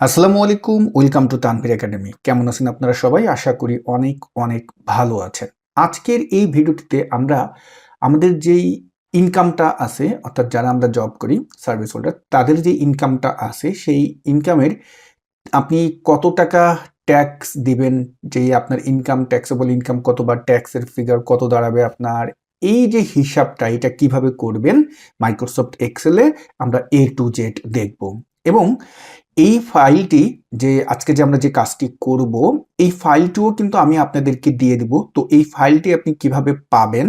আসসালামু আলাইকুম, welcome to Tanvir academy. কেমন আছেন আপনারা সবাই? আশা করি অনেক অনেক ভালো আছেন। আজকের এই ভিডিওটিতে আমরা আমাদের যেই ইনকামটা আছে, অর্থাৎ যারা আমরা জব করি সার্ভিস হোল্ডার তাদের যে ইনকামটা আছে, সেই ইনকামের আপনি কত টাকা ট্যাক্স দিবেন? যে আপনার ইনকাম ট্যাক্সেবল ইনকাম কত বা ট্যাক্সের ফিগার কত দাঁড়াবে আপনার? এই যে হিসাবটা, এটা কীভাবে করবেন? মাইক্রোসফট এক্সেলে আমরা এ টু জেড দেখব। এবং এই ফাইলটি যে আজকে যে আমরা যে কাজটি করব, এই ফাইলটিও কিন্তু আমি আপনাদেরকে দিয়ে দিব। তো এই ফাইলটি আপনি কীভাবে পাবেন,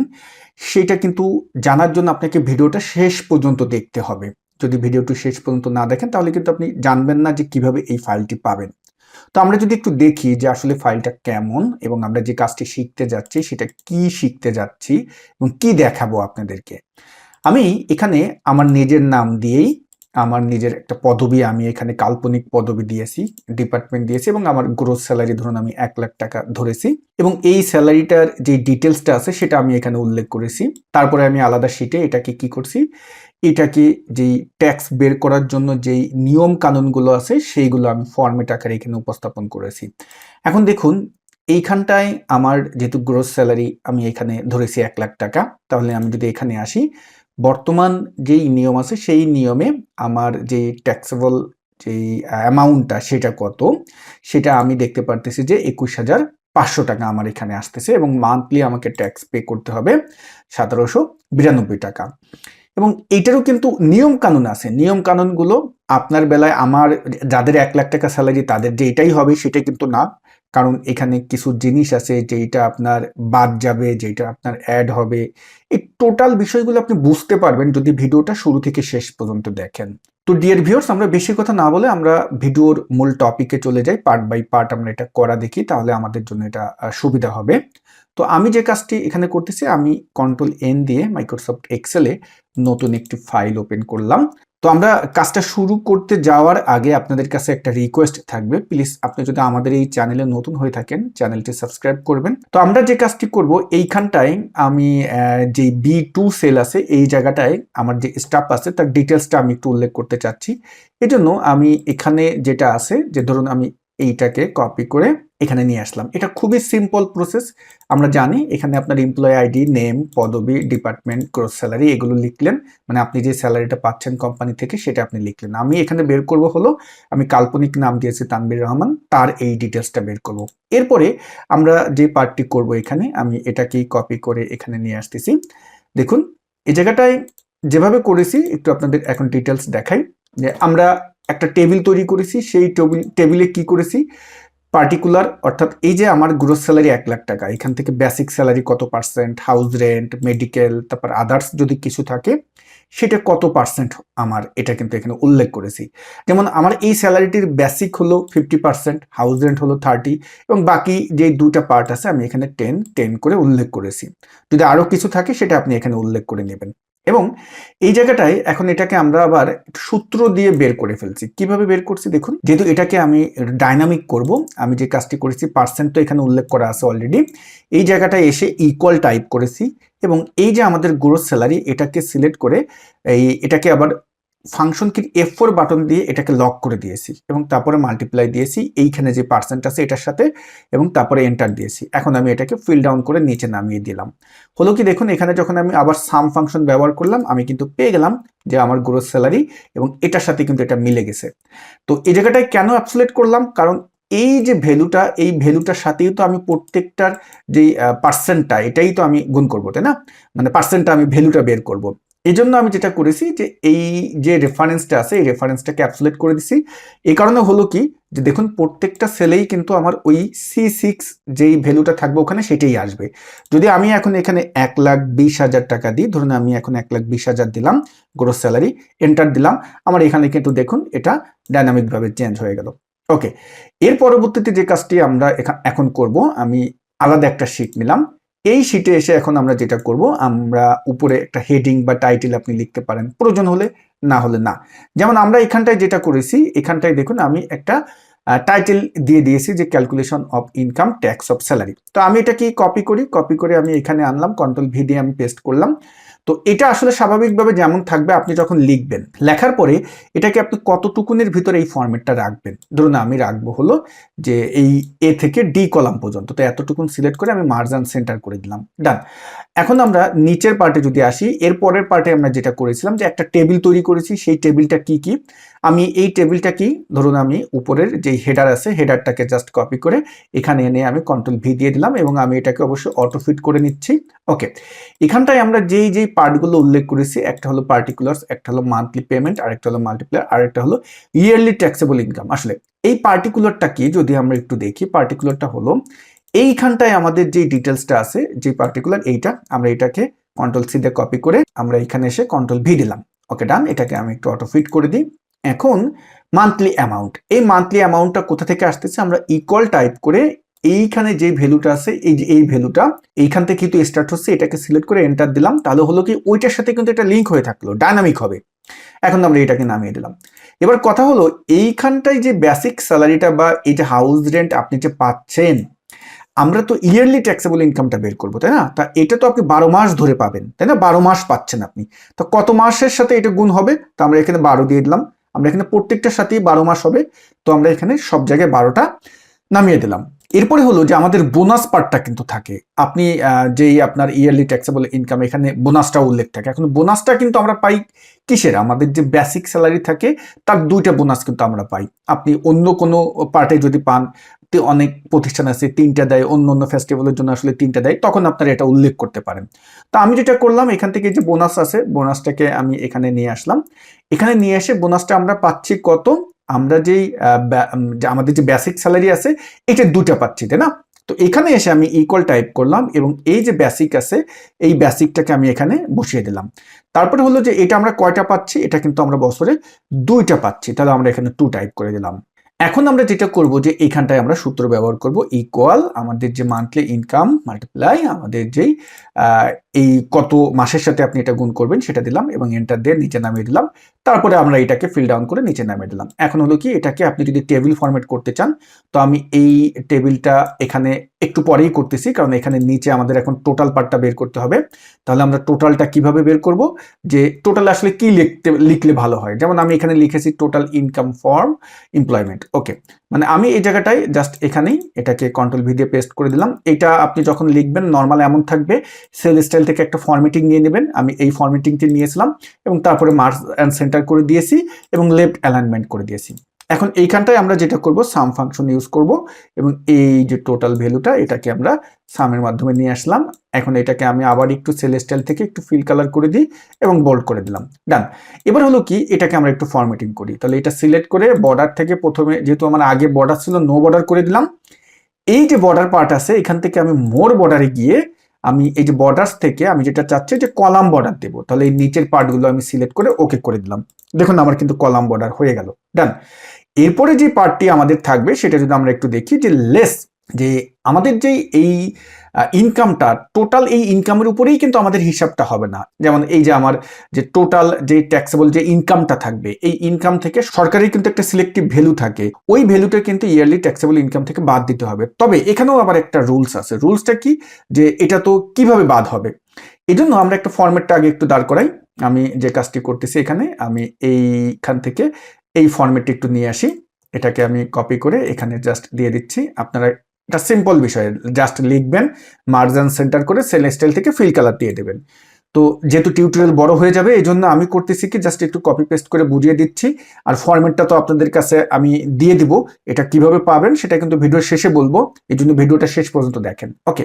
সেটা কিন্তু জানার জন্য আপনাকে ভিডিওটা শেষ পর্যন্ত দেখতে হবে। যদি ভিডিওটি শেষ পর্যন্ত না দেখেন, তাহলে কিন্তু আপনি জানবেন না যে কীভাবে এই ফাইলটি পাবেন। তো আমরা যদি একটু দেখি যে আসলে ফাইলটা কেমন এবং আমরা যে কাজটি শিখতে যাচ্ছি, সেটা কি শিখতে যাচ্ছি এবং কি দেখাবো আপনাদেরকে। আমি এখানে আমার নিজের নাম দিয়েই আমার নিজের একটা পদবি আমি এখানে কাল্পনিক পদবি দিয়েছি ডিপার্টমেন্ট দিয়েছি এবং আমার গ্রোথ স্যালারি ধরুন আমি এক লাখ টাকা ধরেছি এবং এই স্যালারিটার যে ডিটেলসটা আছে সেটা আমি এখানে উল্লেখ করেছি। তারপরে আমি আলাদা শিটে এটাকে কি করছি? এটাকে যেই ট্যাক্স বের করার জন্য যেই নিয়ম কানুনগুলো আছে সেইগুলো আমি ফর্মেট আকারে এখানে উপস্থাপন করেছি। এখন দেখুন, এইখানটায় আমার যেহেতু গ্রোথ স্যালারি আমি এখানে ধরেছি এক লাখ টাকা, তাহলে আমি যদি এখানে আসি বর্তমান যেই নিয়ম আছে, সেই নিয়মে আমার যে ট্যাক্সেবল যেই অ্যামাউন্টটা সেটা কত? সেটা আমি দেখতে পারতেছি যে একুশ হাজার পাঁচশো টাকা আমার এখানে আসতেছে এবং মান্থলি আমাকে ট্যাক্স পে করতে হবে সতেরোশো বিরানব্বই টাকা। এবং এইটারও কিন্তু নিয়ম কানুন আছে। নিয়ম কানুনগুলো আপনার বেলায় আমার যাদের এক লাখ টাকা স্যালারি তাদের যে এটাই হবে সেটা কিন্তু না। কারণ এখানে কিছু জিনিস আছে যেটা আপনার বাদ যাবে যেটা আপনার অ্যাড হবে। এই টোটাল বিষয়গুলো আপনি বুঝতে পারবেন যদি ভিডিওটা শুরু থেকে শেষ পর্যন্ত দেখেন। তো ডিয়ার ভিউয়ার্স আমরা বেশি কথা না বলে আমরা ভিডিওর মূল টপিকে চলে যাই। পার্ট বাই পার্ট আমরা এটা করা দেখি, তাহলে আমাদের জন্য এটা সুবিধা হবে। তো আমি যে কাজটি এখানে করতেছি, আমি কন্ট্রোল এন দিয়ে মাইক্রোসফট এক্সেলে নতুন একটি ফাইল ওপেন করলাম। তো আমরা কাজটা শুরু করতে যাওয়ার আগে আপনাদের কাছে একটা রিকোয়েস্ট থাকবে। প্লিজ আপনি যদি আমাদের এই চ্যানেলে নতুন হয়ে থাকেন চ্যানেলটি সাবস্ক্রাইব করবেন। তো আমরা যে কাজটি করব, এইখানটায় আমি যে বি টু সেল আছে, এই জায়গাটায় আমার যে স্টাফ আছে, তার ডিটেলসটা আমি একটু উল্লেখ করতে চাচ্ছি। এজন্য আমি এখানে যেটা আছে, যে ধরুন আমি এইটাকে কপি করে এখানে নিয়ে আসলাম। এটা খুবই সিম্পল প্রসেস আমরা জানি এখানে আপনার এমপ্লয় আইডি নেম পদবি ডিপার্টমেন্ট ক্রস স্যালারি এগুলো লিখলেন। মানে আপনি যে স্যালারিটা পাচ্ছেন কোম্পানি থেকে সেটা আপনি লিখলেন। আমি এখানে বের করব হলো, আমি কাল্পনিক নাম দিয়েছি তানবির রহমান, তার এই ডিটেলসটা বের করব। এরপরে আমরা যে পার্টটি করব এখানে, আমি এটাকেই কপি করে এখানে নিয়ে আসতেছি। দেখুন এই জায়গাটায় যেভাবে করেছি, একটু আপনাদের এখন ডিটেলস দেখাই। যে আমরা একটা টেবিল তৈরি করেছি, সেই টেবিল, টেবিলে কি করেছি? পার্টিকুলার অর্থাৎ এই যে আমার গ্রোস স্যালারি এক লাখ টাকা, এখান থেকে বেসিক স্যালারি কত পার্সেন্ট হাউস রেন্ট মেডিকেল তারপর আদার্স যদি কিছু থাকে, সেটা কত পার্সেন্ট আমার, এটা কিন্তু এখানে উল্লেখ করেছি। যেমন আমার এই স্যালারিটির বেসিক হলো ফিফটি পার্সেন্ট হাউস রেন্ট হলো থার্টি এবং বাকি যে দুটা পার্ট আছে, আমি এখানে টেন টেন করে উল্লেখ করেছি। যদি আরও কিছু থাকে, সেটা আপনি এখানে উল্লেখ করে নেবেন। এবং এই জায়গাটায় এখন এটাকে আমরা আবার সূত্র দিয়ে বের করে ফেলছি। কীভাবে বের করছি দেখুন? যেহেতু এটাকে আমি ডাইনামিক করব, আমি যে কাজটি করেছি পার্সেন্ট তো এখানে উল্লেখ করা আছে অলরেডি এই জায়গাটায় এসে ইকুয়াল টাইপ করেছি এবং এই যে আমাদের গ্রোথ স্যালারি এটাকে সিলেক্ট করে এই এটাকে আবার ফাংশন কি এফ ফোর বাটন দিয়ে এটাকে লক করে দিয়েছি এবং তারপরে মাল্টিপ্লাই দিয়েছি। এইখানে যে পার্সেন্ট আছে এটার সাথে এবং তারপরে এন্টার দিয়েছি। এখন আমি এটাকে ফিল ডাউন করে নিচে নামিয়ে দিলাম। হলো কি দেখুন, এখানে যখন আমি আবার সাম ফাংশন ব্যবহার করলাম, আমি কিন্তু পেয়ে গেলাম যে আমার গ্রোথ স্যালারি এবং এটার সাথে কিন্তু এটা মিলে গেছে। তো এই জায়গাটায় কেন অ্যাবসুলেট করলাম? কারণ এই যে ভ্যালুটা, এই ভ্যালুটার সাথেই তো আমি প্রত্যেকটার যেই পার্সেন্টটা এটাই তো আমি গুণ করব, তাই না? মানে পার্সেন্টটা আমি ভ্যালুটা বের করব। এই জন্য আমি যেটা করেছি যে এই যে রেফারেন্সটা আছে, এই রেফারেন্সটাকে অ্যাবসুলেট করে দিছি। এই কারণে হলো কি, যে দেখুন, প্রত্যেকটা সেলেই কিন্তু আমার ওই সি সিক্স যেই ভ্যালুটা থাকবে ওখানে সেটাই আসবে। যদি আমি এখন এখানে এক লাখ বিশ হাজার টাকা দিই, ধরুন আমি এখন এক লাখ বিশ হাজার দিলাম গ্রোস স্যালারি এন্টার দিলাম, আমার এখানে কিন্তু দেখুন, এটা ডাইনামিকভাবে চেঞ্জ হয়ে গেল। ওকে এর পরবর্তীতে যে কাজটি আমরা এখা- এখন করব, আমি আলাদা একটা শিট নিলাম। এই শিটে এসে এখন আমরা যেটা করব, আমরা উপরে একটা হেডিং বা টাইটেল আপনি লিখতে পারেন। প্রয়োজন হলে, না হলে না। যেমন আমরা এখানটায় যেটা করেছি, এখানটায় দেখুন আমি একটা টাইটেল দিয়ে দিয়েছি যে calculation of income tax of salary তো আমি এটা কি কপি করি কপি করে আমি এখানে আনলাম কন্ট্রোল ভি দিয়ে আমি পেস্ট করলাম। তো এটা আসলে স্বাভাবিকভাবে যেমন থাকবে, আপনি যখন লিখবেন, লেখার পরে এটাকে আপনি কতটুকুনের ভিতরে এই ফরম্যাটটা রাখবেন? ধরুন আমি রাখব হলো যে এই এ থেকে ডি কলাম পর্যন্ত। তো এতটুকুন সিলেক্ট করে আমি মার্জান সেন্টার করে দিলাম। ডান এখন আমরা নিচের পার্টে যদি আসি, এর পরের পার্টে আমরা যেটা করেছিলাম যে একটা টেবিল তৈরি করেছি। সেই টেবিলটা কি কি? আমি এই টেবিলটা কি? ধরুন আমি উপরের যেই হেডার আছে হেডারটাকে জাস্ট কপি করে এখানে এনে আমি কন্ট্রোল ভি দিয়ে দিলাম এবং আমি এটাকে অবশ্যই অটো ফিট করে নিচ্ছি। ওকে এখানটায় আমরা যেই যেই পার্টগুলো উল্লেখ করেছি। একটা হলো পার্টিকুলার্স একটা হলো মান্থলি পেমেন্ট আর একটা হলো মাল্টিপ্লায়ার আর একটা হলো ইয়ারলি ট্যাক্সেবল ইনকাম আসলে এই পার্টিকুলারটা কি যদি আমরা একটু দেখি পার্টিকুলারটা হলো এইখানটায় আমাদের যে ডিটেলসটা আছে, যে পার্টিকুলার এইটা, আমরা এটাকে কন্ট্রোল সি দিয়ে কপি করে আমরা এখানে এসে কন্ট্রোল ভি দিলাম। ওকে ডান এটাকে আমি একটু অটো ফিট করে দিই। এখন মান্থলি অ্যামাউন্ট এই মান্থলি অ্যামাউন্টটা কোথা থেকে আসতেছে? আমরা ইকুয়াল টাইপ করে এইখানে যে ভ্যালুটা আছে, এই যে এই ভ্যালুটা, এইখান থেকে কিন্তু স্টার্ট হচ্ছে, এটাকে সিলেক্ট করে এন্টার দিলাম। তাহলে হলো কি, ওইটার সাথে কিন্তু এটা লিঙ্ক হয়ে থাকল ডাইনামিক হবে। এখন আমরা এটাকে নামিয়ে দিলাম। এবার কথা হলো, এইখানটায় যে বেসিক স্যালারিটা বা এই যে হাউস রেন্ট আপনি যে পাচ্ছেন, আমরা তো ইয়ারলি ট্যাক্সেবল ইনকামটা বের করব, তাই না? তা এটা তো আপনি বারো মাস ধরে পাবেন, তাই না? বারো মাস পাচ্ছেন আপনি। তো কত মাসের সাথে এটা গুণ হবে? তো আমরা এখানে বারো দিয়ে দিলাম। আমরা এখানে প্রত্যেকটার সাথেই বারো মাস হবে। তো আমরা এখানে সব জায়গায় বারোটা নামিয়ে দিলাম। এরপরে হলো যে আমাদের বোনাস পার্টটা কিন্তু থাকে। আপনি যেই আপনার ইয়ারলি ট্যাক্সেবল ইনকাম এখানে বোনাসটা উল্লেখ থাকে। এখন বোনাসটা কিন্তু আমরা পাই কিসের? আমাদের যে বেসিক স্যালারি থাকে, তার দুইটা বোনাস কিন্তু আমরা পাই। আপনি অন্য কোনো পার্টে যদি পান অনেক প্রতিষ্ঠান আছে, তিনটা দেয়, অন্য অন্য ফেস্টিভ্যালের জন্য আসলে তিনটা দেয়, তখন আপনারা এটা উল্লেখ করতে পারেন। তো আমি যেটা করলাম, এখান থেকে যে বোনাস আছে বোনাসটাকে আমি এখানে নিয়ে আসলাম। এখানে নিয়ে এসে বোনাসটা আমরা পাচ্ছি কত? আমরা যেই আমাদের যে বেসিক স্যালারি আছে, এটা দুটা পাচ্ছি, তাই না? তো এখানে এসে আমি ইকুয়াল টাইপ করলাম এবং এই যে বেসিক আছে, এই বেসিকটাকে আমি এখানে বসিয়ে দিলাম। তারপরে হলো যে এটা আমরা কয়টা পাচ্ছি? এটা কিন্তু আমরা বছরে দুইটা পাচ্ছি। তাহলে আমরা এখানে টু টাইপ করে দিলাম। এখন আমরা যেটা করব যে এইখানটায় আমরা সূত্র ব্যবহার করব ইকুয়াল আমাদের যে মান্থলি ইনকাম মাল্টিপ্লাই আমাদের যেই এই কত মাসের সাথে আপনি এটা গুণ করবেন সেটা দিলাম এবং এন্টার দিয়ে নিচে নামিয়ে দিলাম। তারপরে আমরা এটাকে ফিল ডাউন করে নিচে নামিয়ে দিলাম। এখন হলো কি, এটাকে আপনি যদি টেবিল ফরম্যাট করতে চান, তো আমি এই টেবিলটা এখানে একটু পরেই করতেছি, কারণ এখানে নিচে আমাদের এখন টোটাল পার্টটা বের করতে হবে। তাহলে আমরা টোটালটা কীভাবে বের করব? যে টোটাল আসলে কি লিখতে, লিখলে ভালো হয়? যেমন আমি এখানে লিখেছি total income from employment okay মানে আমি এই জায়গাটায় জাস্ট এখানেই এটাকে কন্ট্রোল ভি দিয়ে পেস্ট করে দিলাম। এটা আপনি যখন লিখবেন নর্মাল এমন থাকবে সেল স্টাইল থেকে একটা ফর্মেটিং নিয়ে নেবেন। আমি এই ফর্মেটিংটি নিয়েছিলাম এবং তারপরে মার্স অ্যান্ড সেন্টার করে দিয়েছি এবং লেফট অ্যালাইনমেন্ট করে দিয়েছি। এখন এইখানটায় আমরা যেটা করব সাম ফাংশন ইউজ করব এবং এই যে টোটাল ভ্যালুটা এটাকে আমরা সামের মাধ্যমে নিয়ে আসলাম। এখন এটাকে আমি আবার একটু সেল স্টাইল থেকে একটু ফিল কালার করে দিই এবং বোল্ড করে দিলাম। ডান এবার হলো কি, এটাকে আমরা একটু ফরম্যাটিং করি। তাহলে এটা সিলেক্ট করে বর্ডার থেকে প্রথমে যেহেতু আমার আগে বর্ডার ছিল নো বর্ডার করে দিলাম। এই যে বর্ডার পার্ট আছে, এখান থেকে আমি মোর বর্ডারে গিয়ে আমি এই যে বর্ডার্স থেকে আমি যেটা চাচ্ছি, যে কলাম বর্ডার দেবো। তাহলে এই নিচের পার্টগুলো আমি সিলেক্ট করে ওকে করে দিলাম। দেখুন, আমার কিন্তু কলাম বর্ডার হয়ে গেল। ডান এরপরে যে পার্টটি আমাদের থাকবে, সেটা যদি আমরা একটু দেখি যে লেস যে আমাদের যে এই ইনকামটা টোটাল এই ইনকামের উপরেই কিন্তু আমাদের হিসাবটা হবে না। যেমন এই যে আমার যে টোটাল যে ট্যাক্সেবল যে ইনকামটা থাকবে, এই ইনকাম থেকে সরকারের কিন্তু একটা সিলেক্টিভ ভ্যালু থাকে। ওই ভ্যালুটা কিন্তু ইয়ারলি ট্যাক্সেবল ইনকাম থেকে বাদ দিতে হবে। তবে এখানেও আবার একটা রুলস আছে। রুলসটা কি? যে এটা তো কীভাবে বাদ হবে? এই জন্য আমরা একটা ফরম্যাটটা আগে একটু দাঁড় করাই। আমি যে কাজটি করতেছি এখানে, আমি এইখান থেকে এই ফরম্যাটটি একটু নিয়ে আসি। এটাকে আমি কপি করে এখানে জাস্ট দিয়ে দিচ্ছি। আপনারা এটা সিম্পল বিষয় জাস্ট লিখবেন মার্জান সেন্টার করে সেল স্টাইল থেকে ফিল কালার দিয়ে দেবেন। তো যেহেতু টিউটোরিয়াল বড় হয়ে যাবে, এই জন্য আমি করতেছি কি জাস্ট একটু কপি পেস্ট করে বুঝিয়ে দিচ্ছি। আর ফরম্যাটটা তো আপনাদের কাছে আমি দিয়ে দিব। এটা কীভাবে পাবেন, সেটা কিন্তু ভিডিওর শেষে বলব। এই জন্য ভিডিওটা শেষ পর্যন্ত দেখেন। ওকে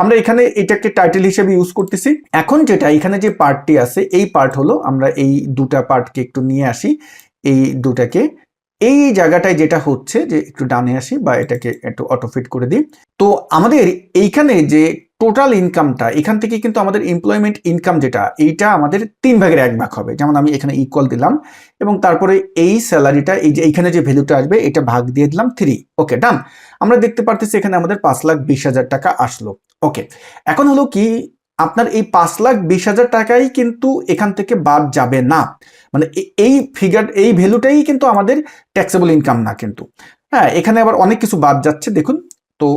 আমরা এখানে এটাকে টাইটেল হিসেবে ইউজ করতেছি। এখন যেটা, এখানে যে পার্টটি আছে, এই পার্ট হলো আমরা এই দুটা পার্টকে একটু নিয়ে আসি। এই দুটাকে, এই জায়গাটায় যেটা হচ্ছে যে একটু ডানে আসি বা এটাকে একটু অটোফিট করে দিই। তো আমাদের এইখানে যে টোটাল ইনকামটা এখান থেকে কিন্তু আমাদের এমপ্লয়মেন্ট ইনকাম যেটা, এইটা আমাদের তিন ভাগের এক ভাগ হবে। যেমন আমি এখানে ইকুয়াল দিলাম এবং তারপরে এই স্যালারিটা এই যে এইখানে যে ভ্যালুটা আসবে, এটা ভাগ দিয়ে দিলাম থ্রি ওকে ডান আমরা দেখতে পারতেছি এখানে আমাদের পাঁচ লাখ বিশ হাজার টাকা আসলো। ওকে এখন হলো কি আপনার এই পাঁচ লাখ বিশ হাজার টাকাই কিন্তু এখান থেকে বাদ যাবে না। মানে এই ফিগার এই ভ্যালুটাই কিন্তু আমাদের ট্যাক্সেবল ইনকাম না কিন্তু। হ্যাঁ এখানে আবার অনেক কিছু বাদ যাচ্ছে, দেখুন। তো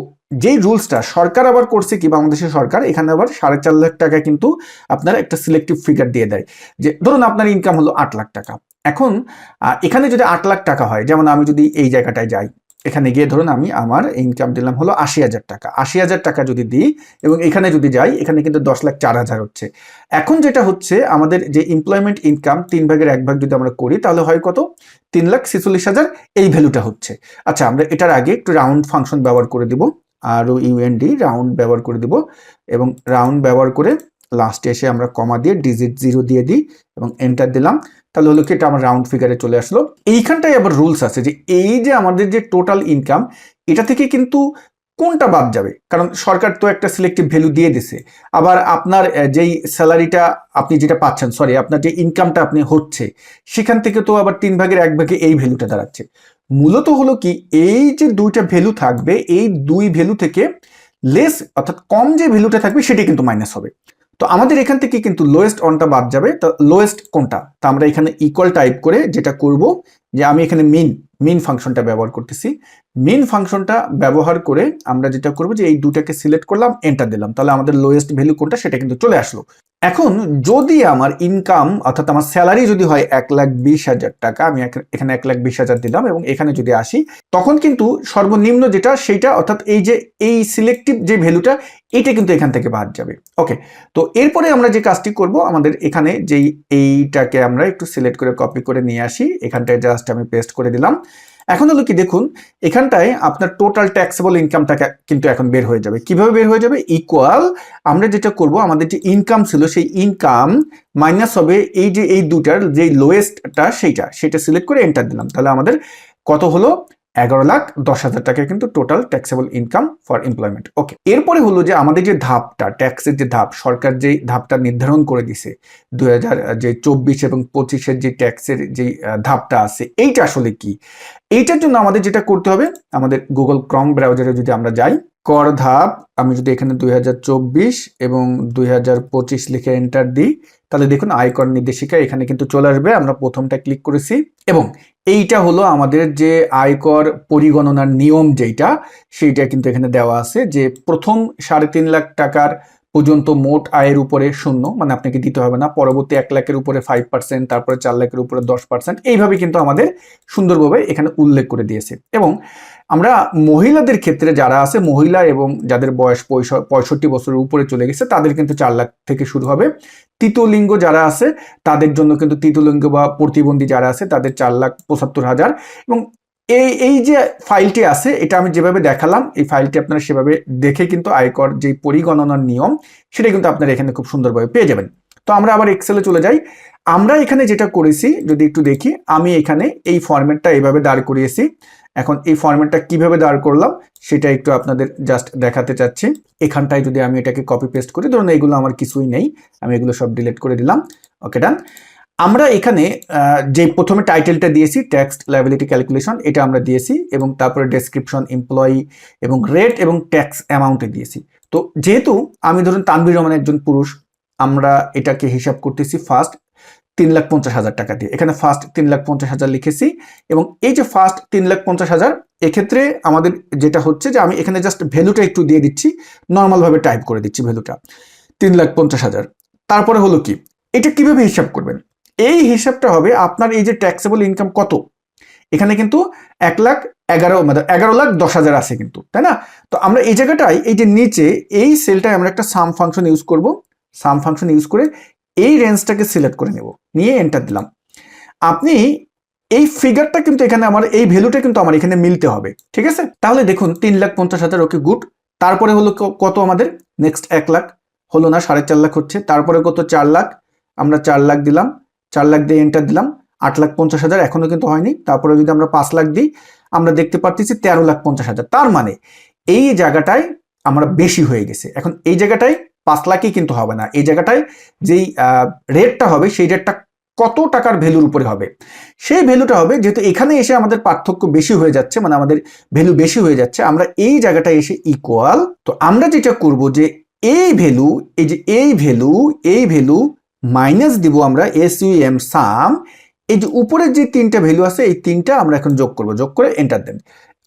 যেই রুলসটা সরকার আবার করছে কি, বাংলাদেশের সরকার, এখানে আবার সাড়ে চার লাখ টাকা কিন্তু আপনার একটা সিলেক্টিভ ফিগার দিয়ে দেয়। যে ধরুন আপনার ইনকাম হলো আট লাখ টাকা। এখন এখানে যদি আট লাখ টাকা হয়, যেমন আমি যদি এই জায়গাটায় যাই এখানে গিয়ে ধরুন আমি আমার ইনকাম দিলাম হলো আশি হাজার টাকা। আশি হাজার টাকা যদি দিই এবং এখানে যদি যাই, এখানে কিন্তু দশ লাখ চার হাজার হচ্ছে। এখন যেটা হচ্ছে, আমাদের যে এমপ্লয়মেন্ট ইনকাম তিন ভাগের এক ভাগ যদি আমরা করি, তাহলে হয় কত? তিন লাখ ছেচল্লিশ হাজার এই ভ্যালুটা হচ্ছে। আচ্ছা আমরা এটার আগে একটু রাউন্ড ফাংশন ব্যবহার করে দিব। আরও ইউএনডি রাউন্ড ব্যবহার করে দিব এবং রাউন্ড ব্যবহার করে লাস্টে এসে আমরা কমা দিয়ে ডিজিট জিরো দিয়ে দিই এবং এন্টার দিলাম। তাহলে হলো কি এটা আমার রাউন্ড ফিগারে চলে আসলো। এইখানটায় আবার রুলস আছে যে এই যে আমাদের যে টোটাল ইনকাম এটা থেকে কিন্তু কোনটা বাদ যাবে? কারণ সরকার তো একটা সিলেক্টিভ ভ্যালু দিয়ে দিছে। আবার আপনার যেই স্যালারিটা আপনি যেটা পাচ্ছেন সরি আপনার যে ইনকামটা আপনি হচ্ছে, সেখান থেকে তো আবার তিন ভাগের এক ভাগে এই ভ্যালুটা দাঁড়াচ্ছে। মূলত হলো কি, এই যে দুইটা ভ্যালু থাকবে, এই দুই ভ্যালু থেকে লেস অর্থাৎ কম যে ভ্যালুটা থাকবে সেটি কিন্তু মাইনাস হবে। তো আমাদের এখান থেকে কিন্তু লোয়েস্ট অনটা বাদ যাবে। তো লোয়েস্ট কোনটা? তা আমরা এখানে ইকুয়াল টাইপ করে যেটা করব যে আমি এখানে মিন মিন ফাংশনটা ব্যবহার করতেছি। মিন ফাংশনটা ব্যবহার করে আমরা যেটা করব যে এই দুটাকে সিলেক্ট করলাম এন্টার দিলাম। তাহলে আমাদের লোয়েস্ট ভ্যালু কোনটা সেটা কিন্তু চলে আসলো। এখন যদি আমার ইনকাম অর্থাৎ আমার স্যালারি যদি হয় এক লাখ বিশ হাজার টাকা, আমি এখানে এক লাখ বিশ হাজার দিলাম এবং এখানে যদি আসি, তখন কিন্তু সর্বনিম্ন যেটা সেইটা, অর্থাৎ এই যে, এই সিলেক্টিভ যে ভ্যালুটা এটা কিন্তু এখান থেকে বাদ যাবে। ওকে তো এরপরে আমরা যে কাজটি করব, আমাদের এখানে যেই, এইটাকে আমরা একটু সিলেক্ট করে কপি করে নিয়ে আসি। এখানটায় জাস্ট আমি পেস্ট করে দিলাম। এখন হলো কি দেখুন, এখানটায় আপনার টোটাল ট্যাক্সেবল ইনকামটা কিন্তু এখন বের হয়ে যাবে। কীভাবে বের হয়ে যাবে? ইকুয়াল আমরা যেটা করব, আমাদের যে ইনকাম ছিল, সেই ইনকাম মাইনাস হবে এই যে, এই দুটার যে লোয়েস্টটা সেইটা, সেটা সিলেক্ট করে এন্টার দিলাম। তাহলে আমাদের কত হলো? এগারো লাখ দশ হাজার টাকা কিন্তু total taxable income for employment okay এরপরে হলো যে আমাদের যে ধাপটা ট্যাক্সের যে ধাপ, সরকার যে ধাপটা নির্ধারণ করে দিছে দু হাজার যে চব্বিশ এবং পঁচিশের যে ট্যাক্সের যে ধাপটা আছে, এইটা আসলে কি? এইটার জন্য আমাদের যেটা করতে হবে, আমাদের গুগল ক্রম ব্রাউজারে যদি আমরা যাই কর ধাপ, আমি যদি এখানে দুই হাজার চব্বিশ এবং দুই হাজার পঁচিশ লিখে এন্টার দিই, তাহলে দেখুন আয়কর নির্দেশিকা এখানে কিন্তু চলে আসবে, আমরা প্রথমটা ক্লিক করেছি। এবং এইটা হলো আমাদের যে আয়কর পরিগণনার নিয়ম যেটা সেইটা কিন্তু এখানে দেওয়া আছে যে প্রথম সাড়ে তিন লাখ টাকার পর্যন্ত মোট আয়ের উপরে শূন্য মানে আপনাকে দিতে হবে না, পরবর্তী এক লাখের উপরে ফাইভ পার্সেন্ট তারপরে চার লাখের উপরে দশ পার্সেন্ট এইভাবে কিন্তু আমাদের সুন্দরভাবে এখানে উল্লেখ করে দিয়েছে। এবং আমরা মহিলাদের ক্ষেত্রে যারা আছে, মহিলা এবং যাদের বয়স পঁয়ষ- পঁয়ষট্টি বছরের উপরে চলে গেছে, তাদের কিন্তু চার লাখ থেকে শুরু হবে। তৃতীয় লিঙ্গ যারা আছে, তাদের জন্য কিন্তু তৃতীয় লিঙ্গ বা প্রতিবন্ধী যারা আছে, তাদের চার লাখ পঁচাত্তর হাজার। এবং এই এই যে ফাইলটি আছে, এটা আমি যেভাবে দেখালাম, এই ফাইলটি আপনারা সেভাবে দেখে কিন্তু আয়কর যে পরিগণনার নিয়ম, সেটা কিন্তু আপনারা এখানে খুব সুন্দরভাবে পেয়ে যাবেন। তো আমরা আবার এক্সেলে চলে যাই। আমরা এখানে যেটা করেছি, যদি একটু দেখি, আমি এখানে এই ফরম্যাটটা এইভাবে দাঁড় করিয়েছি। এখন এই ফরম্যাটটা কীভাবে দাঁড় করলাম, সেটা একটু আপনাদের জাস্ট দেখাতে চাচ্ছি। এখানটায় যদি আমি এটাকে কপি পেস্ট করি, ধরুন এইগুলো আমার কিছুই নেই, আমি এগুলো সব ডিলিট করে দিলাম। ওকে ডান আমরা এখানে যে প্রথমে টাইটেলটা দিয়েছি ট্যাক্স লাইবিলিটি ক্যালকুলেশন এটা আমরা দিয়েছি এবং তারপরে ডেসক্রিপশন এমপ্লয়ি এবং রেট এবং ট্যাক্স অ্যামাউন্টে দিয়েছি। তো যেহেতু আমি ধরুন তানবির রহমান একজন পুরুষ, আমরা এটাকে হিসাব করতেছি ফার্স্ট তিন লাখ পঞ্চাশ হাজার টাকা দিয়ে। এখানে ফার্স্ট তিন লাখ পঞ্চাশ হাজার লিখেছি এবং এই যে ফার্স্ট তিন লাখ পঞ্চাশ হাজার, এক্ষেত্রে আমাদের যেটা হচ্ছে যে আমি এখানে জাস্ট ভ্যালুটা একটু দিয়ে দিচ্ছি নর্মালভাবে টাইপ করে দিচ্ছি ভ্যালুটা তিন লাখ পঞ্চাশ হাজার। তারপরে হলো কি? এটা কীভাবে হিসাব করবেন? এই হিসাবটা হবে আপনার এই যে ট্যাক্সেবল ইনকাম কত? এখানে কিন্তু এক লাখ এগারো মানে এগারো লাখ দশ হাজার আছে কিন্তু, তাই না? তো আমরা এই জায়গাটায়, এই যে নিচে, এই সেলটায় আমরা একটা সাম ফাংশন ইউজ করব। সাম ফাংশন ইউজ করে এই রেঞ্জটাকে সিলেক্ট করে নেব। নিয়ে এন্টার দিলাম। আপনি এই ফিগারটা কিন্তু এখানে আমার, এই ভ্যালুটা কিন্তু আমার এখানে মিলতে হবে, ঠিক আছে? তাহলে দেখুন, তিন লাখ পঞ্চাশ হাজার, ওকে গুড তারপরে হলো কত আমাদের? নেক্সট এক লাখ। হলো না, সাড়ে চার লাখ হচ্ছে। তারপরে কত? চার লাখ। আমরা চার লাখ দিলাম। চার লাখ দিয়ে এন্টার দিলাম। আট লাখ পঞ্চাশ হাজার, এখনও কিন্তু হয়নি। তারপরে যদি আমরা পাঁচ লাখ দিই, আমরা দেখতে পারতেছি তেরো লাখ পঞ্চাশ হাজার। তার মানে এই জায়গাটায় আমরা বেশি হয়ে গেছে। এখন এই জায়গাটায় পাঁচ লাখই কিন্তু হবে না। এই জায়গাটায় যেই রেটটা হবে, সেই রেটটা কত টাকার ভ্যালুর উপরে হবে? সেই ভ্যালুটা হবে, যেহেতু এখানে এসে আমাদের পার্থক্য বেশি হয়ে যাচ্ছে মানে আমাদের ভ্যালু বেশি হয়ে যাচ্ছে, আমরা এই জায়গাটায় এসে ইকুয়াল তো আমরা যেটা করব যে এই ভ্যালু এই যে এই ভ্যালু এই ভ্যালু মাইনাস দিব আমরা এস ইউ এম সাম এই যে উপরের যে তিনটা ভ্যালু আছে, এই তিনটা আমরা এখন যোগ করব। যোগ করে এন্টার দেন।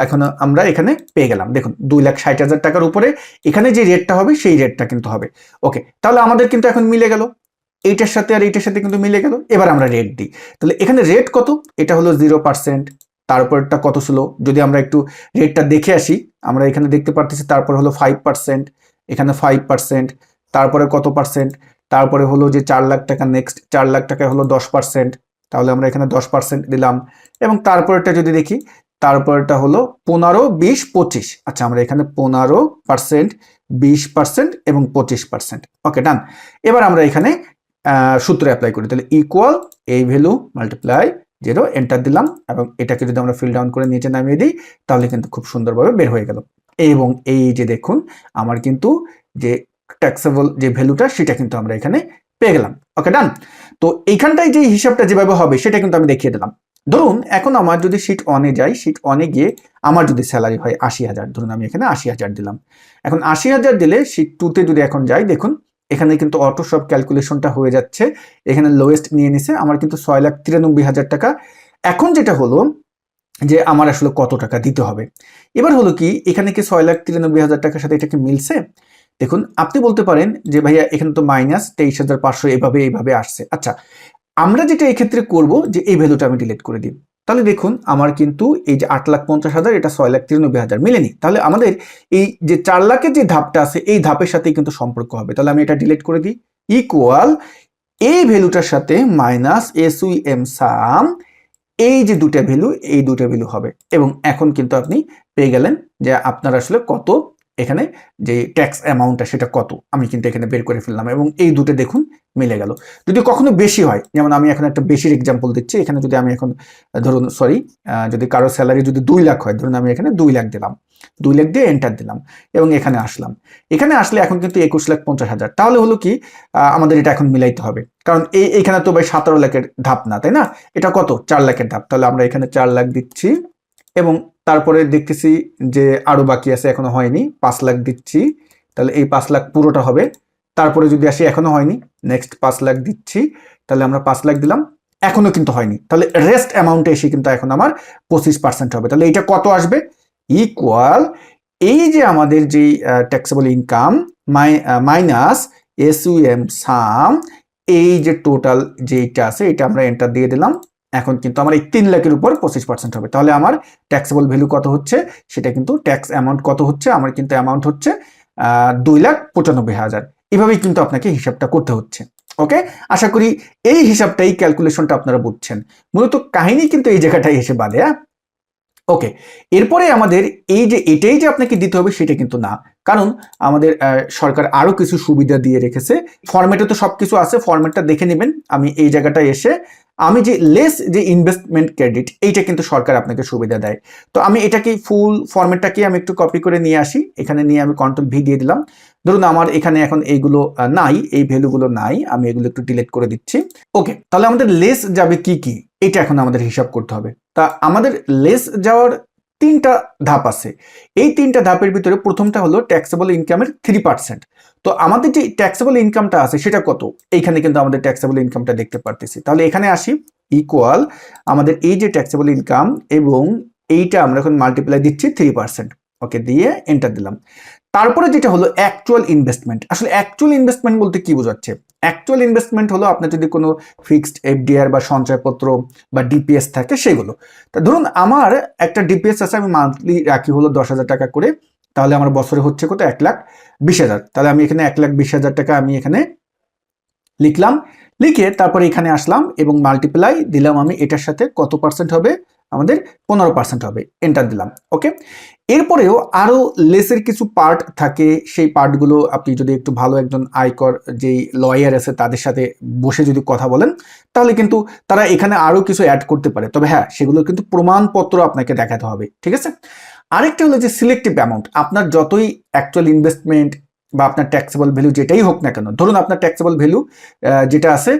এখন আমরা এখানে পেয়ে গেলাম। দেখুন, দুই লাখ ষাট হাজার টাকার উপরে এখানে যে রেটটা হবে, সেই রেটটা কিন্তু হবে। ওকে তাহলে আমাদের কিন্তু এখন মিলে গেল। এইটার সাথে আর এইটার সাথে কিন্তু মিলে গেল। এবার আমরা রেট দিই। তাহলে এখানে রেট কত? এটা হলো জিরো পার্সেন্ট তারপরটা কত ছিল? যদি আমরা একটু রেটটা দেখে আসি, আমরা এখানে দেখতে পারতেছি তারপর হলো ফাইভ পার্সেন্ট এখানে ফাইভ পার্সেন্ট তারপরে কত পার্সেন্ট তারপরে হলো যে চার লাখ টাকা নেক্সট চার লাখ টাকা হলো দশ পার্সেন্ট তাহলে আমরা এখানে দশ পার্সেন্ট দিলাম। এবং তারপরটা যদি দেখি তারপরটা হলো পনেরো, বিশ, পঁচিশ। আচ্ছা আমরা এখানে পনেরো পার্সেন্ট বিশ পার্সেন্ট এবং পঁচিশ পার্সেন্ট ওকে ডান এবার আমরা এখানে সূত্র অ্যাপ্লাই করি। তাহলে ইকুয়াল এই ভ্যালু মাল্টিপ্লাই জিরো এন্টার দিলাম এবং এটাকে যদি আমরা ফিল ডাউন করে নিচে নামিয়ে দিই, তাহলে কিন্তু খুব সুন্দরভাবে বের হয়ে গেল। এবং এই যে দেখুন, আমার কিন্তু যে ট্যাক্সেবল যে ভ্যালুটা সেটা কিন্তু আমরা এখানে পেয়ে গেলাম। ওকে ডান তো এইখানটায় যে হিসাবটা যেভাবে হবে, সেটা কিন্তু আমি দেখিয়ে দিলাম। ধরুন, এখন আমার যদি শিট অনে যাই শিট অনে গিয়ে আমার যদি স্যালারি হয় আশি হাজার, ধরুন আমি এখানে আশি হাজার দিলাম। এখন আশি হাজার দিলে শিট টুতে যদি এখন যাই, দেখুন, এখানে কিন্তু অটো সব ক্যালকুলেশনটা হয়ে যাচ্ছে। এখানে লোয়েস্ট নিয়ে নিছে, আমার কিন্তু ছয় লাখ তিরানব্বই হাজার টাকা। এখন যেটা হলো যে আমার আসলে কত টাকা দিতে হবে? এবার হলো কি, এখানে কি ছয় লাখ তিরানব্বই হাজার টাকার সাথে এটা কি মিলছে? দেখুন, আপনি বলতে পারেন যে, ভাইয়া, এখানে তো মাইনাস তেইশ হাজার পাঁচশো এভাবে এইভাবে আসছে। আচ্ছা আমরা যেটা এক্ষেত্রে করব যে এই ভ্যালুটা আমি ডিলিট করে দিই। তাহলে দেখুন, আমার কিন্তু এই যে আট লাখ পঞ্চাশ হাজার, এটা ছয় লাখ তিরানব্বই হাজার মিলেনি। তাহলে আমাদের এই যে চার লাখের যে ধাপটা আছে, এই ধাপের সাথেই কিন্তু সম্পর্ক হবে। তাহলে আমি এটা ডিলিট করে দিই। ইকুয়াল এই ভ্যালুটার সাথে minus S U M sum এই যে দুটা ভ্যালু, এই দুটা ভ্যালু হবে। এবং এখন কিন্তু আপনি পেয়ে গেলেন যে আপনার আসলে কত এখানে যে ট্যাক্স অ্যামাউন্টটা সেটা কত? আমি কিন্তু এখানে বের করে ফেললাম এবং এই দুটো দেখুন মিলে গেল। যদি কখনো বেশি হয়, যেমন আমি এখন একটা বেশির এক্সাম্পল দিচ্ছি, এখানে যদি আমি এখন, ধরুন সরি যদি কারও স্যালারি যদি দুই লাখ হয়, ধরুন আমি এখানে দুই লাখ দিলাম। দুই লাখ দিয়ে এন্টার দিলাম এবং এখানে আসলাম। এখানে আসলে এখন কিন্তু একুশ লাখ পঞ্চাশ হাজার। তাহলে হলো কি আমাদের এটা এখন মিলাইতে হবে। কারণ এই, এখানে তো ভাই সতেরো লাখের ধাপ না, তাই না? এটা কত? চার লাখের ধাপ। তাহলে আমরা এখানে চার লাখ দিচ্ছি এবং তারপরে দেখতেছি যে আরও বাকি আছে, এখনও হয়নি, পাঁচ লাখ দিচ্ছি। তাহলে এই পাঁচ লাখ পুরোটা হবে। তারপরে যদি আসি, এখনও হয়নি নেক্সট পাঁচ লাখ দিচ্ছি। তাহলে আমরা পাঁচ লাখ দিলাম, এখনও কিন্তু হয়নি। তাহলে রেস্ট অ্যামাউন্টে এসে কিন্তু এখন আমার পঁচিশ পার্সেন্ট হবে। তাহলে এটা কত আসবে? ইকুয়াল এই যে আমাদের যে taxable income minus S U M sum এই যে টোটাল যেটা আছে এটা আমরা এন্টার দিয়ে দিলাম। এখন কিন্তু আমার এই তিন লাখের উপর পঁচিশ পার্সেন্ট হবে। তাহলে আমার ট্যাক্সেবল ভ্যালু কত হচ্ছে? সেটা কিন্তু ট্যাক্স অ্যামাউন্ট কত হচ্ছে? আমার কিন্তু অ্যামাউন্ট হচ্ছে দুই লাখ পঁচানব্বই হাজার। এভাবেই কিন্তু আপনাকে হিসাবটা করতে হচ্ছে। ওকে আশা করি এই হিসাবটা এই ক্যালকুলেশনটা আপনারা বুঝছেন। মূলত কাহিনী কিন্তু এই জায়গাটায় এসে বাদে হ্যাঁ? ওকে এরপরে আমাদের এই যে, এটাই যে আপনাকে দিতে হবে সেটা কিন্তু না। কারণ আমাদের সরকার আরও কিছু সুবিধা দিয়ে রেখেছে। ফরম্যাটে তো সব কিছু আছে ফরম্যাটটা দেখে নেবেন। আমি এই জায়গাটায় এসে আমি যে লেস যে ইনভেস্টমেন্ট ক্রেডিট এইটা কিন্তু সরকার আপনাকে সুবিধা দেয়। তো আমি এটাকে ফুল ফর্মেটটাকে আমি একটু কপি করে নিয়ে আসি। এখানে নিয়ে আমি কন্ট্রোল ভি দিয়ে দিলাম। ধরুন আমার এখানে এখন এইগুলো নাই, এই ভ্যালুগুলো নাই, আমি এগুলো একটু ডিলেট করে দিচ্ছি। ওকে তাহলে আমাদের লেস যাবে কি কি? এটা এখন আমাদের হিসাব করতে হবে। তা আমাদের লেস যাওয়ার তিনটা ধাপ আছে। এই তিনটা ধাপের ভিতরে প্রথমটা হলো ট্যাক্সেবল ইনকামের থ্রি পার্সেন্ট তো আমাদের যে ট্যাক্সেবল ইনকামটা আছে সেটা কত? এইখানে কিন্তু আমাদের ট্যাক্সেবল ইনকামটা দেখতে পারতেছি। তাহলে এখানে আসি ইকুয়াল আমাদের এই যে ট্যাক্সেবল ইনকাম এবং এইটা আমরা এখন মাল্টিপ্লাই দিচ্ছি থ্রি পার্সেন্ট ওকে দিয়ে এন্টার দিলাম। তারপরে যেটা হলো অ্যাকচুয়াল ইনভেস্টমেন্ট আসলে অ্যাকচুয়াল ইনভেস্টমেন্ট বলতে কি বোঝাচ্ছে? অ্যাকচুয়াল ইনভেস্টমেন্ট হলো আপনার যদি কোনো ফিক্সড এফডিআর বা সঞ্চয়পত্র বা ডিপিএস থাকে সেগুলো। তা ধরুন আমার একটা ডিপিএস আছে, আমি মান্থলি রাখি হলো দশ হাজার টাকা করে, তাহলে আমার বছরে হচ্ছে কত? এক লাখ বিশ হাজার। তাহলে আমি এখানে এক লাখ বিশ হাজার টাকা আমি এখানে লিখলাম, লিখে তারপরে এখানে আসলাম এবং মাল্টিপ্লাই দিলাম আমি এটার সাথে কত পার্সেন্ট হবে? আমাদের পনেরো পার্সেন্ট হবে। এন্টার দিলাম ওকে এরপরেও আরও লেসের কিছু পার্ট থাকে। সেই পার্টগুলো আপনি যদি একটু ভালো একজন আয়কর যেই লয়ার আছে তাদের সাথে বসে যদি কথা বলেন, তাহলে কিন্তু তারা এখানে আরও কিছু অ্যাড করতে পারে। তবে হ্যাঁ সেগুলো কিন্তু প্রমাণপত্র আপনাকে দেখাতে হবে, ঠিক আছে? আরেকটা হলো যে সিলেক্টিভ অ্যামাউন্ট আপনার যতই অ্যাকচুয়াল ইনভেস্টমেন্ট বা আপনার ট্যাক্সেবল ভ্যালু যেটাই হোক না কেন, ধরুন আপনার ট্যাক্সেবল ভ্যালু যেটা আছে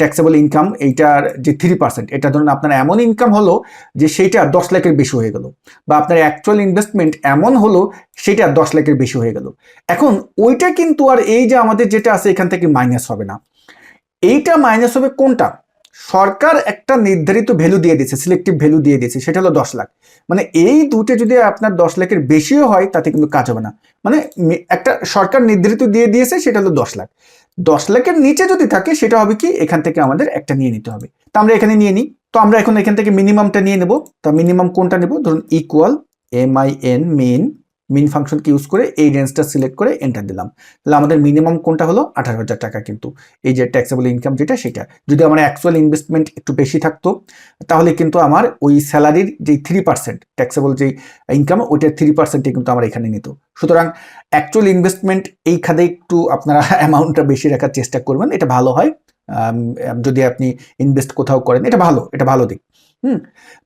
ট্যাক্সেবল ইনকাম এইটার যে থ্রি পার্সেন্ট এটা ধরুন আপনার এমন ইনকাম হলো যে সেইটা দশ লাখের বেশি হয়ে গেল বা আপনার অ্যাকচুয়াল ইনভেস্টমেন্ট এমন হলো সেটা দশ লাখের বেশি হয়ে গেল। এখন ওইটা কিন্তু আর এই যে আমাদের যেটা আছে এখান থেকে মাইনাস হবে না। এইটা মাইনাস হবে কোনটা? সরকার একটা নির্ধারিত ভ্যালু দিয়ে দিয়েছে সিলেক্টিভ ভ্যালু দিয়ে দিয়েছে, সেটা হলো দশ লাখ। মানে এই দুটো যদি আপনার দশ লাখের বেশিও হয়, তাতে কিন্তু কাজ হবে না। মানে একটা সরকার নির্ধারিত দিয়ে দিয়েছে, সেটা হলো দশ লাখ। দশ লাখের নিচে যদি থাকে, সেটা হবে কি? এখান থেকে আমাদের একটা নিয়ে নিতে হবে। তো আমরা এখানে নিয়ে নিই। তো আমরা এখন এখান থেকে মিনিমামটা নিয়ে নেব। তা মিনিমাম কোনটা নেব? ধরুন ইকুয়াল এম আই এন মেন মিন ফাংশনকে ইউজ করে এই রেঞ্জটা সিলেক্ট করে এন্টার দিলাম। তাহলে আমাদের মিনিমাম কোনটা হলো? আঠারো হাজার টাকা কিন্তু। এই যে ট্যাক্সেবল ইনকাম যেটা, সেটা। যদি আমার অ্যাকচুয়াল ইনভেস্টমেন্ট একটু বেশি থাকতো, তাহলে কিন্তু আমার ওই স্যালারির যে থ্রি পার্সেন্ট ট্যাক্সেবল যে ইনকাম ওইটার থ্রি পার্সেন্টে কিন্তু আমার এখানে নিত। সুতরাং অ্যাকচুয়াল ইনভেস্টমেন্ট এই খাতে একটু আপনারা অ্যামাউন্টটা বেশি রাখার চেষ্টা করবেন, এটা ভালো হয়। যদি আপনি ইনভেস্ট কোথাও করেন, এটা ভালো এটা ভালো দিক। হুম।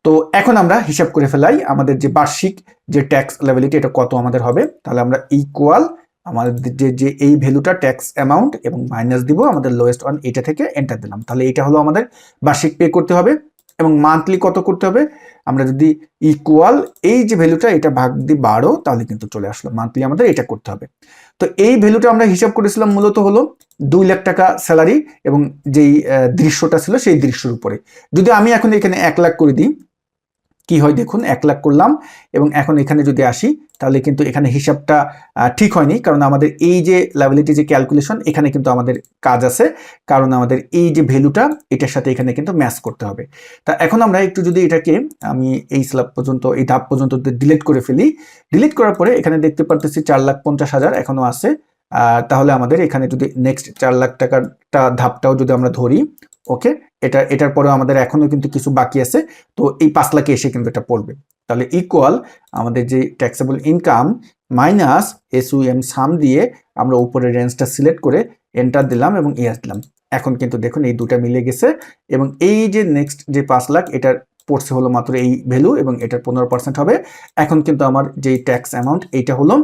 তো এখন আমরা হিসাব করে ফেলাই আমাদের যে বার্ষিক যে ট্যাক্স লেভেলিটি এটা কত আমাদের হবে, তাহলে আমরা ইকুয়াল আমাদের যে যে এই ভ্যালুটা ট্যাক্স অ্যামাউন্ট এবং মাইনাস দিব আমাদের লোয়েস্ট ওয়ান এটা থেকে এন্টার দিলাম। তাহলে এটা হলো আমাদের বার্ষিক পে করতে হবে এবং মান্থলি কত করতে হবে? আমরা যদি ইকুয়াল এই যে ভ্যালুটা এটা ভাগ দিয়ে বারো, তাহলে কিন্তু চলে আসলো। মান্থলি আমাদের এটা করতে হবে। তো এই ভ্যালুটা আমরা হিসাব করেছিলাম মূলত হলো দুই লাখ টাকা স্যালারি এবং যেই দৃশ্যটা ছিল সেই দৃশ্যর উপরে। যদি আমি এখন এখানে এক লাখ করে দিই কি হয় দেখুন, এক লাখ করলাম এবং এখন এখানে যদি আসি, তাহলে কিন্তু এখানে হিসাবটা ঠিক হয়নি। কারণ আমাদের এই যে লাইবিলিটি যে ক্যালকুলেশন এখানে কিন্তু আমাদের কাজ আছে। কারণ আমাদের এই যে ভ্যালুটা, এটার সাথে এখানে কিন্তু ম্যাচ করতে হবে। তা এখন আমরা একটু যদি এটাকে, আমি এই স্ল্যাব পর্যন্ত, এই ধাপ পর্যন্ত ডিলিট করে ফেলি ডিলিট করার পরে এখানে দেখতে পারতেছি চার লাখ পঞ্চাশ হাজার এখনও আছে। তাহলে আমাদের এখানে যদি নেক্সট চার লাখ টাকারটা ধাপটাও যদি আমরা ধরি ওকে এটা, এটার পরেও আমাদের এখনও কিন্তু কিছু বাকি আছে। তো এই পাঁচ লাখে এসে কিন্তু এটা পড়বে। তাহলে ইকুয়াল আমাদের যে taxable income minus S M sum দিয়ে আমরা উপরের রেঞ্জটা সিলেক্ট করে এন্টার দিলাম এবং ইয়াস দিলাম এখন কিন্তু দেখুন এই দুটা মিলে গেছে এবং এই যে নেক্সট যে পাঁচ লাখ, এটার পড়ছে হলো মাত্র এই ভ্যালু এবং এটার পনেরো পার্সেন্ট হবে। এখন কিন্তু আমার যে ট্যাক্স অ্যামাউন্ট এইটা হলো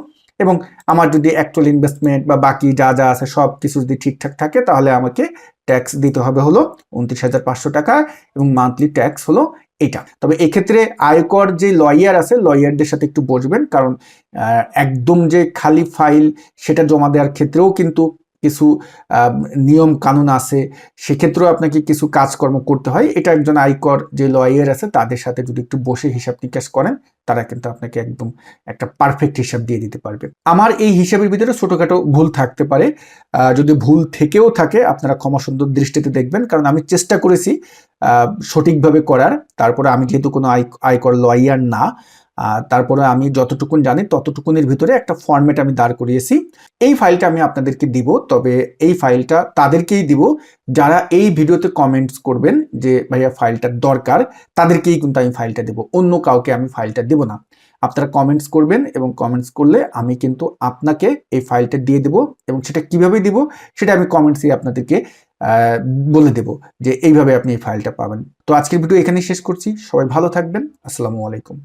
এবং আমার যদি অ্যাকচুয়াল ইনভেস্টমেন্ট বা বাকি যা যা আছে সব কিছু যদি ঠিকঠাক থাকে, তাহলে আমাকে ট্যাক্স দিতে হবে হলো উনত্রিশ হাজার পাঁচশো টাকা এবং মান্থলি ট্যাক্স হলো এটা। তবে এক্ষেত্রে আয়কর যে লয়ার আছে লয়ারদের সাথে একটু বসবেন, কারণ একদম যে খালি ফাইল সেটা জমা দেওয়ার ক্ষেত্রেও কিন্তু কিছু নিয়ম কানুন আছে, সেক্ষেত্রেও আপনাকে কিছু কাজকর্ম করতে হয়। এটা একজন আয়কর যে লয়ার আছে, তাদের সাথে যদি একটু বসে হিসাব নিকাশ করেন, তারা কিন্তু আপনাকে একদম একটা পারফেক্ট হিসাব দিয়ে দিতে পারবে। আমার এই হিসাবের ভিতরে ছোটোখাটো ভুল থাকতে পারে। যদি ভুল থেকেও থাকে, আপনারা ক্ষমা সুন্দর দৃষ্টিতে দেখবেন, কারণ আমি চেষ্টা করেছি সঠিকভাবে করার। তারপরে আমি যেহেতু কোনো আয়- আয়কর লয়ার না তারপরে আমি যতটুকুন জানি ততটুকুনের ভিতরে একটা ফরম্যাট আমি দাঁড় করিয়েছি। এই ফাইলটা আমি আপনাদেরকে দিব, তবে এই ফাইলটা তাদেরকেই দিব। যারা এই ভিডিওতে কমেন্টস করবেন যে, ভাইয়া ফাইলটা দরকার, তাদেরকেই কিন্তু আমি ফাইলটা দেব। অন্য কাউকে আমি ফাইলটা দেব না। আপনারা কমেন্টস করবেন এবং কমেন্টস করলে আমি কিন্তু আপনাকে এই ফাইলটা দিয়ে দেব এবং সেটা কীভাবে দিব সেটা আমি কমেন্টসে আপনাদেরকে বলে দেব যে, এইভাবে আপনি এই ফাইলটা পাবেন। তো আজকের ভিডিও এখানেই শেষ করছি। সবাই ভালো থাকবেন। আসসালামু আলাইকুম।